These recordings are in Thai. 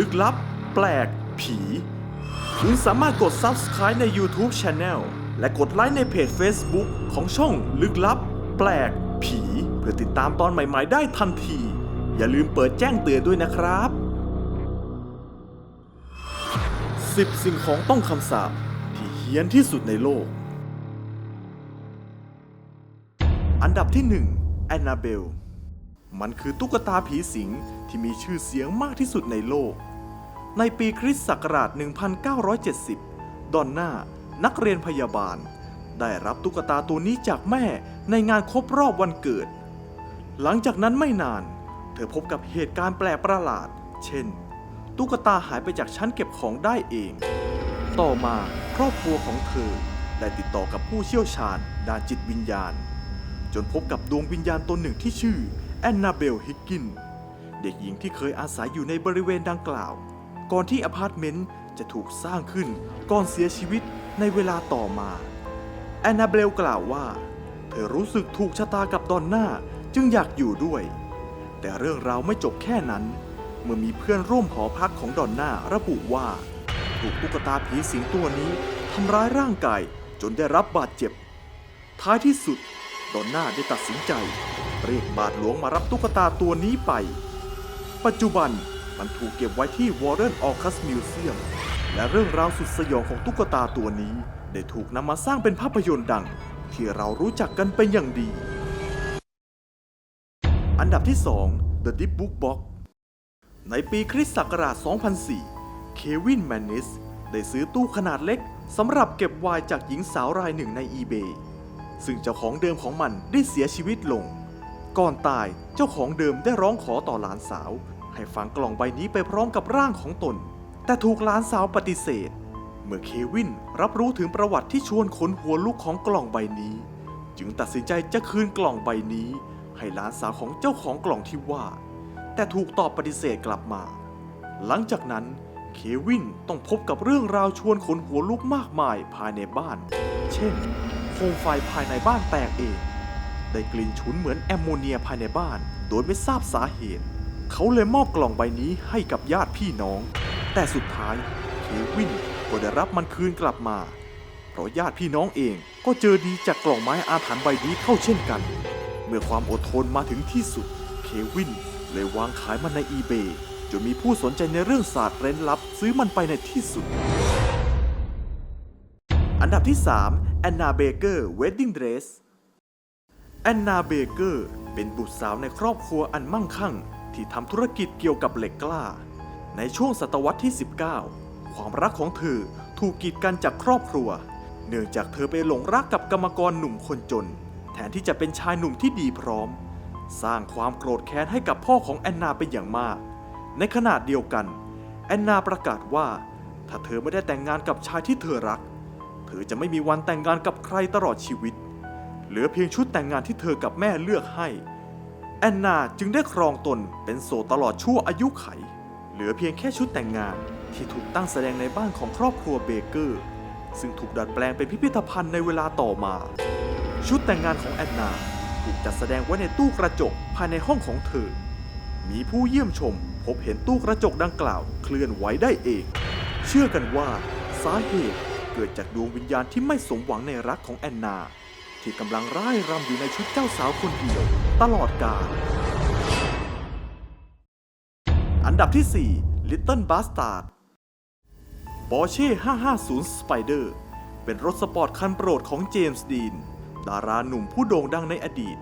ลึกลับ แปลก ผี คุณสามารถกด Subscribe ใน YouTube Channel และกดไลค์ในเพจ Facebook ของช่องลึกลับ แปลก ผี เพื่อติดตามตอนใหม่ ๆ ได้ทันที อย่าลืมเปิดแจ้งเตือนด้วยนะครับ 10 สิ่งของต้องคำสาปที่เฮี้ยนที่สุดในโลก อันดับที่ 1 แอนนาเบล มันคือตุ๊กตาผีสิงที่มีชื่อเสียงมากที่สุดในโลก ในปีคริสต์ศักราช 1970 ดอนน่า นักเรียนพยาบาล ได้รับตุ๊กตาตัวนี้จากแม่ในงานครบรอบวันเกิด หลังจากนั้นไม่นาน เธอพบกับเหตุการณ์แปลกประหลาด เช่น ตุ๊กตาหายไปจากชั้นเก็บของได้เอง ต่อมาครอบครัวของเธอได้ติดต่อกับผู้เชี่ยวชาญด้านจิตวิญญาณ จนพบกับดวงวิญญาณตนหนึ่งที่ชื่อแอนนาเบลฮิกกิน เด็กหญิงที่เคยอาศัยอยู่ในบริเวณดังกล่าว ก่อนที่อพาร์ตเมนต์จะถูกสร้างขึ้นก่อนเสียชีวิตในเวลาต่อมาแอนนาเบลกล่าวว่า เธอรู้สึกถูกชะตากับดอนน่าจึงอยากอยู่ด้วย แต่เรื่องราวไม่จบแค่นั้น เมื่อมีเพื่อนร่วมหอพักของดอนน่าระบุว่า ถูกตุ๊กตาผีสิงตัวนี้ทำร้ายร่างกายจนได้รับบาดเจ็บ ท้ายที่สุด ดอนน่าได้ตัดสินใจ เรียกบาทหลวงมารับตุ๊กตาตัวนี้ไป ปัจจุบัน มันถูกเก็บไว้ที่ Warren Orcus Museum และเรื่องราวสุดสยองของตุ๊กตาตัวนี้ ได้ถูกนำมาสร้างเป็นภาพยนตร์ดัง ที่เรารู้จักกันเป็นอย่างดี อันดับที่ 2 The Deep Book Box ในปีคริสต์ศักราช 2004 เควินแมนนิสได้ซื้อตู้ขนาดเล็กสำหรับเก็บไวน์จากหญิงสาวรายหนึ่งใน eBay ซึ่งเจ้าของเดิมของมันได้เสียชีวิตลง ก่อนตายเจ้าของเดิมได้ร้องขอต่อหลานสาว ให้ฝังกล่องใบนี้ไปพร้อมกับร่างของตน แต่ถูกหลานสาวปฏิเสธ เมื่อเควินรับรู้ถึงประวัติที่ชวนขนหัวลุกของกล่องใบนี้ จึงตัดสินใจจะคืนกล่องใบนี้ ให้หลานสาวของเจ้าของกล่องที่ว่า แต่ถูกตอบปฏิเสธกลับมา หลังจากนั้นเควินต้องพบกับเรื่องราวชวนขนหัวลุกมากมายภายในบ้าน เช่น โคมไฟภายในบ้านแตกเอง ได้กลิ่นฉุนเหมือนแอมโมเนียภายในบ้าน โดยไม่ทราบสาเหตุ เขาเลยมอบกล่องใบนี้ให้กับญาติพี่น้อง แต่สุดท้ายเควินก็ได้รับมันคืนกลับมา เพราะญาติพี่น้องเองก็เจอดีจากกล่องไม้อาถรรพ์ใบนี้เข้าเช่นกัน เมื่อความอดทนมาถึงที่สุด เควินเลยวางขายมันใน eBay จนมีผู้สนใจในเรื่องศาสตร์เร้นลับ ซื้อมันไปในที่สุด อันดับที่3แอนนาเบเกอร์เวดดิ้งเดรสแอนนาเบเกอร์เป็นบุตรสาวในครอบครัวอันมั่งคั่ง ที่ทำธุรกิจเกี่ยวกับเหล็กกล้า ในช่วงศตวรรษที่ 19 ความรักของเธอถูกกีดกันจากครอบครัว เนื่องจากเธอไปหลงรักกับกรรมกรหนุ่มคนจน แทนที่จะเป็นชายหนุ่มที่ดีพร้อม สร้างความโกรธแค้นให้กับพ่อของแอนนาเป็นอย่างมาก ในขณะเดียวกัน แอนนาประกาศว่า ถ้าเธอไม่ได้แต่งงานกับชายที่เธอรัก เธอจะไม่มีวันแต่งงานกับใครตลอดชีวิต เหลือเพียงชุดแต่งงานที่เธอกับแม่เลือกให้ แอนนาจึงได้ครองตนเป็นโสดตลอดชั่วอายุไข เหลือเพียงแค่ชุดแต่งงานที่ถูกตั้งแสดงในบ้านของครอบครัวเบเกอร์ ซึ่งถูกดัดแปลงเป็นพิพิธภัณฑ์ในเวลาต่อมา ชุดแต่งงานของแอนนาถูกจัดแสดงไว้ในตู้กระจกภายในห้องของเธอ มีผู้เยี่ยมชมพบเห็นตู้กระจกดังกล่าวเคลื่อนไหวได้เอง เชื่อกันว่าสาเหตุเกิดจากดวงวิญญาณที่ไม่สมหวังในรักของแอนนา ที่กำลังร่ายรำอยู่ในชุดเจ้าสาวคนเดียวตลอดกาลอันดับที่ 4 Little Bastard Porsche 550 Spider เป็นรถสปอร์ตคันโปรดของเจมส์ดีน ดาราหนุ่มผู้โด่งดังในอดีต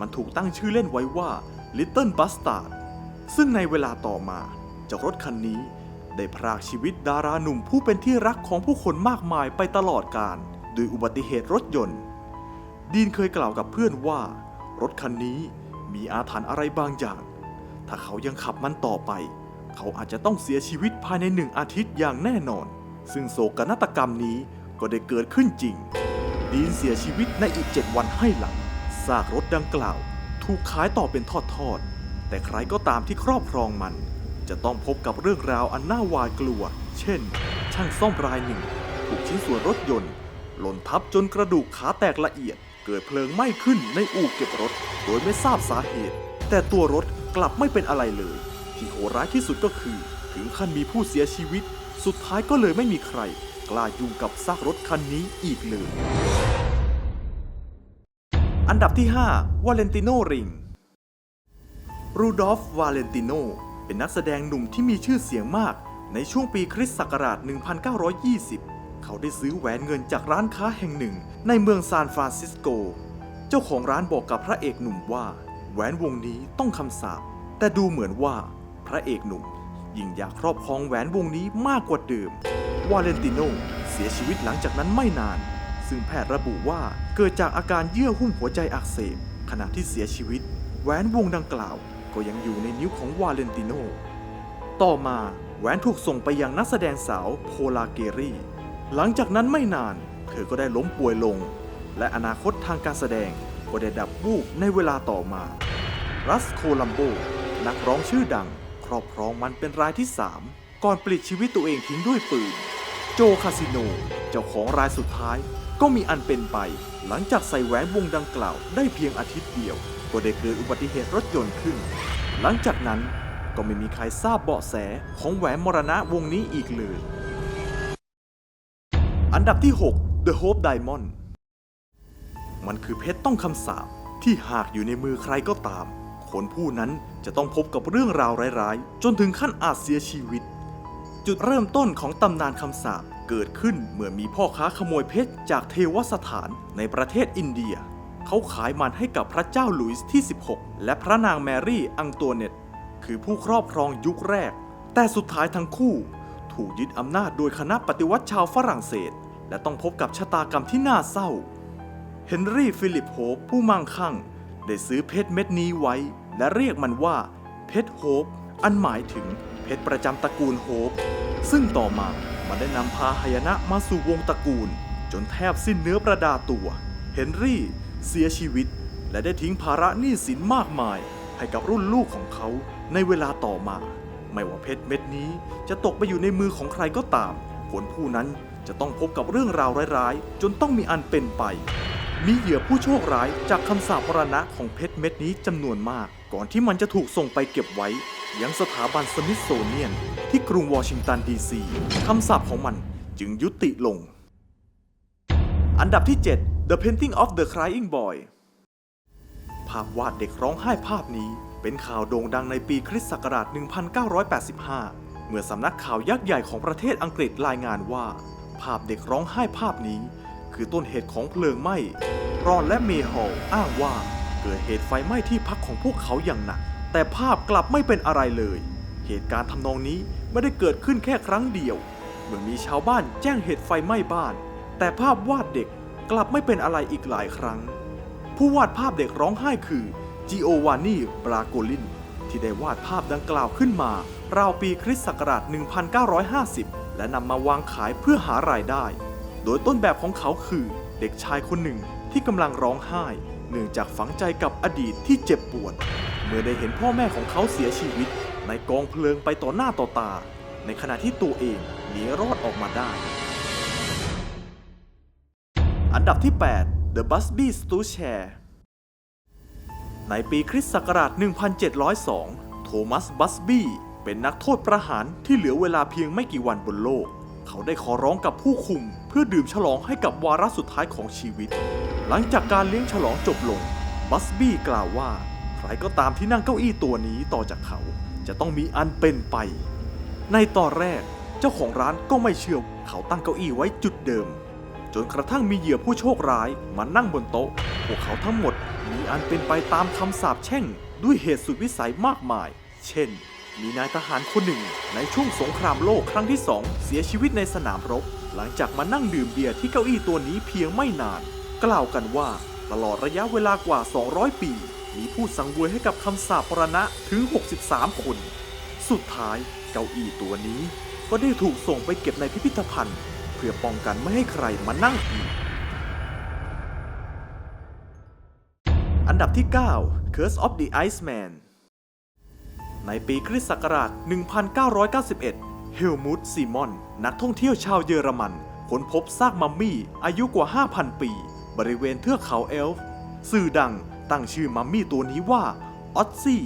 มันถูกตั้งชื่อเล่นไว้ว่า Little Bastard ซึ่งในเวลาต่อมาจ้ารถคันนี้ได้พรากชีวิตดาราหนุ่มผู้เป็นที่รักของผู้คนมากมายไปตลอดกาลโดยอุบัติเหตุรถยนต์ ดีนเคยกล่าวกับเพื่อนว่า รถคันนี้มีอาถรรพ์อะไรบางอย่าง ถ้าเขายังขับมันต่อไป เขาอาจจะต้องเสียชีวิตภายในหนึ่งอาทิตย์อย่างแน่นอน ซึ่งโศกนาฏกรรมนี้ก็ได้เกิดขึ้นจริง ดีนเสียชีวิตในอีก7วันให้หลังซากรถดังกล่าว ถูกขายต่อเป็นทอดๆแต่ใครก็ตามที่ครอบครองมัน จะต้องพบกับเรื่องราวอันน่าหวาดกลัว เช่น ช่างซ่อมรายหนึ่ง ถูกชิ้นส่วนรถยนต์ หล่นทับจนกระดูกขาแตกละเอียด เกิดเพลิงไหม้ขึ้นในอู่เก็บรถ โดยไม่ทราบสาเหตุ แต่ตัวรถกลับไม่เป็นอะไรเลย ที่โหดร้ายที่สุดก็คือ ถึงขั้นมีผู้เสียชีวิต สุดท้ายก็เลยไม่มีใคร กล้ายุ่งกับซากรถคันนี้อีกเลย อันดับที่ 5 วาเลนติโนริง รูดอล์ฟวาเลนติโน เป็นนักแสดงหนุ่มที่มีชื่อเสียงมากในช่วงปีคริสต์ศักราช 1920 เขาได้ซื้อแหวนเงินจากร้านค้าแห่งหนึ่ง ในเมืองซานฟรานซิสโก เจ้าของร้านบอกกับพระเอกหนุ่มว่า แหวนวงนี้ต้องคำสาปแต่ดูเหมือนว่าพระเอกหนุ่มยิ่งอยากครอบครองแหวนวงนี้มากกว่าเดิม วาเลนติโนเสียชีวิตหลังจากนั้นไม่นาน ซึ่งแพทย์ระบุว่าเกิดจากอาการเยื่อหุ้มหัวใจอักเสบขณะที่เสียชีวิต แหวนวงดังกล่าว ก็ยังอยู่ในนิ้วของวาเลนติโน ต่อมาแหวนถูกส่งไปยังนักแสดงสาวโพลาเกรี หลังจากนั้นไม่นาน เธอก็ได้ล้มป่วยลง และอนาคตทางการแสดงก็ได้ดับวูบในเวลาต่อมา รัสโคลัมโบ นักร้องชื่อดัง ครอบครองมันเป็นรายที่ 3 ก่อนปลิดชีวิตตัวเองทิ้งด้วยปืน โจคาสิโน เจ้าของรายสุดท้ายก็มีอันเป็นไป หลังจากใส่แหวนวงดังกล่าวได้เพียงอาทิตย์เดียว ก็ได้เกิดอุบัติเหตุรถยนต์ขึ้น หลังจากนั้นก็ไม่มีใครทราบเบาะแสของแหวนมรณะวงนี้อีกเลย ดับที่ 6 The Hope Diamond มันคือเพชรต้องคำสาปที่หากอยู่ในมือใครก็ตาม คนผู้นั้นจะต้องพบกับเรื่องราวร้ายๆ จนถึงขั้นอาจเสียชีวิต จุดเริ่มต้นของตำนานคำสาปเกิดขึ้นเมื่อมีพ่อค้าขโมยเพชรจากเทวสถานในประเทศอินเดีย เขาขายมันให้กับพระเจ้าหลุยส์ที่ 16 และพระนางแมรี่อังตัวเนตคือผู้ครอบครองยุคแรก แต่สุดท้ายทั้งคู่ ถูกยึดอำนาจโดยคณะปฏิวัติชาวฝรั่งเศส และต้องพบกับชะตากรรมที่น่าเศร้า เฮนรี่ฟิลิปโฮปผู้มั่งคั่ง ได้ซื้อเพชรเม็ดนี้ไว้ และเรียกมันว่า เพชรโฮปอันหมายถึงเพชรประจำตระกูลโฮปซึ่งต่อมามันได้นำพาหายนะมาสู่วงตระกูล จนแทบสิ้นเนื้อประดาตัว เฮนรี่ เสียชีวิต และได้ทิ้งภาระหนี้สินมากมาย ให้กับรุ่นลูกของเขาในเวลาต่อมา ไม่ว่าเพชรเม็ดนี้จะตกไปอยู่ในมือของใครก็ตาม คนผู้นั้น จะต้องพบกับเรื่องราวร้ายๆ จนต้องมีอันเป็นไป มีเหยื่อผู้โชคร้ายจากคำสาปมรณะของเพชรเม็ดนี้จำนวนมาก ก่อนที่มันจะถูกส่งไปเก็บไว้ ยังสถาบันสมิธโซเนียน ที่กรุงวอชิงตันดีซีคำสาปของมันจึงยุติลง อันดับที่ 7 The Painting of the Crying Boy ภาพวาดเด็กร้องไห้ภาพนี้เป็นข่าวโด่งดังในปีคริสต์ศักราช 1985 เมื่อสำนักข่าวยักษ์ใหญ่ของประเทศอังกฤษรายงานว่า ภาพเด็กร้องไห้ภาพนี้ คือต้นเหตุของเพลิงไหม้รอนและเมฮอลอ้างว่าเกิดเหตุไฟไหม้ที่พักของพวกเขาอย่างหนัก แต่ภาพกลับไม่เป็นอะไรเลย เหตุการณ์ทำนองนี้ไม่ได้เกิดขึ้นแค่ครั้งเดียว เมื่อมีชาวบ้านแจ้งเหตุไฟไหม้บ้าน แต่ภาพวาดเด็กกลับไม่เป็นอะไรอีกหลายครั้ง ผู้วาดภาพเด็กร้องไห้คือจิโอวานีบราโกลินที่ได้วาดภาพดังกล่าวขึ้นมา ราวปีคริสต์ศักราช 1950 และนำมาวางขายเพื่อหารายได้ โดยต้นแบบของเขาคือเด็กชายคนหนึ่งที่กำลังร้องไห้ เนื่องจากฝังใจกับอดีตที่เจ็บปวด เมื่อได้เห็นพ่อแม่ของเขาเสียชีวิต ในกองเพลิงไปต่อหน้าต่อตา ในขณะที่ตัวเองหนีรอดออกมาได้ อันดับที่ 8 The Busby Stu Chair ในปีคริสต์ศักราช 1702 โทมัส บัสบี้ เป็นนักโทษประหารที่เหลือเวลาเพียงไม่กี่วันบนโลก เขาได้ขอร้องกับผู้คุม เพื่อดื่มฉลองให้กับวาระสุดท้ายของชีวิต หลังจากการเลี้ยงฉลองจบลง บัสบี้กล่าวว่า ใครก็ตามที่นั่งเก้าอี้ตัวนี้ต่อจากเขา จะต้องมีอันเป็นไป ในตอนแรก เจ้าของร้านก็ไม่เชื่อเขาตั้งเก้าอี้ไว้จุดเดิม จนกระทั่งมีเหยื่อผู้โชคร้ายมานั่งบนโต๊ะ พวกเขาทั้งหมดมีอันเป็นไปตามคำสาปแช่งด้วยเหตุสุดวิสัยมากมาย เช่น มีนายทหารคนหนึ่ง ในช่วงสงครามโลกครั้งที่สองเสียชีวิตในสนามรบ หลังจากมานั่งดื่มเบียร์ที่เก้าอี้ตัวนี้เพียงไม่นาน กล่าวกันว่าตลอดระยะเวลากว่า 200 ปี มีผู้สังเวยให้กับคำสาปปรณะถึง 63 คน สุดท้ายเก้าอี้ตัวนี้ ก็ได้ถูกส่งไปเก็บในพิพิธภัณฑ์ เพื่อป้องกันไม่ให้ใครมานั่งอีก อันดับที่ 9 Curse of the Iceman ในปีคริสต์ศักราช 1991 เฮลมุตซีมอน นักท่องเที่ยวชาวเยอรมัน ค้นพบซากมัมมี่อายุกว่า 5,000 ปี บริเวณเทือกเขาเอลฟ์ สื่อดังตั้งชื่อมัมมี่ตัวนี้ว่าออตซี่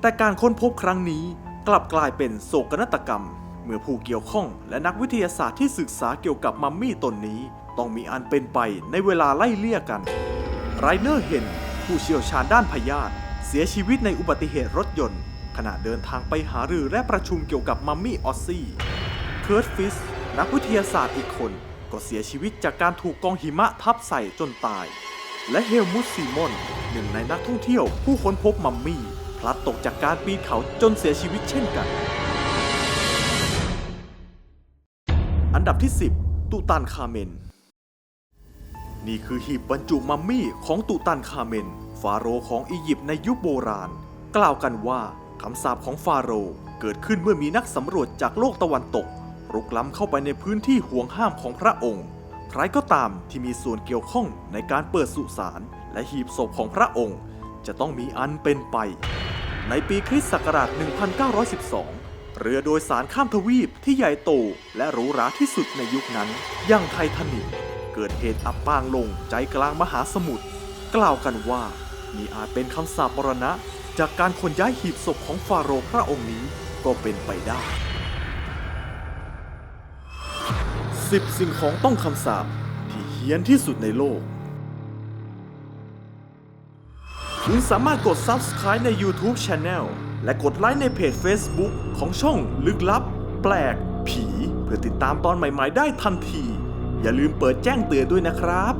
แต่การค้นพบครั้งนี้กลับกลายเป็นโศกนาฏกรรม เมื่อผู้เกี่ยวข้องและนักวิทยาศาสตร์ที่ศึกษาเกี่ยวกับมัมมี่ตนนี้ ต้องมีอันเป็นไปในเวลาไล่เลี่ยกันไรเนอร์เฮนผู้เชี่ยวชาญด้านพยาธิเสียชีวิตในอุบัติเหตุรถยนต์ ขณะเดินทางไปหารือและประชุมเกี่ยวกับมัมมี่ออสซี่ เคิร์ตฟิสนักวิทยาศาสตร์อีกคน ก็เสียชีวิตจากการถูกกองหิมะทับใส่จนตาย และเฮลมุตซีมอนหนึ่งในนักท่องเที่ยวผู้ค้นพบมัมมี่ พลัดตกจากการปีนเขาจนเสียชีวิตเช่นกัน อันดับที่ 10ตูตันคาเมน นี่คือหีบบรรจุมัมมี่ของตูตันคาเมน ฟาโรห์ของอียิปต์ในยุคโบราณ กล่าวกันว่า คำสาปของฟาโรห์เกิดขึ้นเมื่อมีนักสำรวจจากโลกตะวันตก รุกล้ำเข้าไปในพื้นที่ห่วงห้ามของพระองค์ ใครก็ตามที่มีส่วนเกี่ยวข้องในการเปิดสุสานและหีบศพของพระองค์ จะต้องมีอันเป็นไป ในปีคริสต์ศักราช 1912 เรือโดยสารข้ามทวีปที่ใหญ่โตและหรูหราที่สุดในยุคนั้นย่างไททานิกเกิดเหตุอับปางลงใจกลางมหาสมุทรกล่าวกันว่านี่อาจเป็นคำสาปมรณะ จากการขนย้ายหีบศพของฟาโรห์พระองค์นี้ก็เป็นไปได้ 10 สิ่งของต้องคำสาปที่เฮี้ยนที่สุดในโลก คุณสามารถกด Subscribe ใน YouTube Channel และกดไลค์ในเพจ Facebook ของช่องลึกลับ แปลก ผี เพื่อติดตามตอนใหม่ ๆ ได้ทันที อย่าลืมเปิดแจ้งเตือนด้วยนะครับ